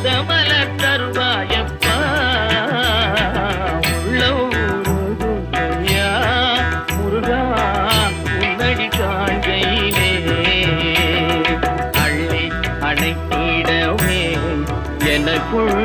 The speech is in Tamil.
பாதமல தருவாயப்பா. உள்ளூருயா முருகா உன்னடி காண்கையிலே அள்ளி அணைத்திடவே எனக்குள்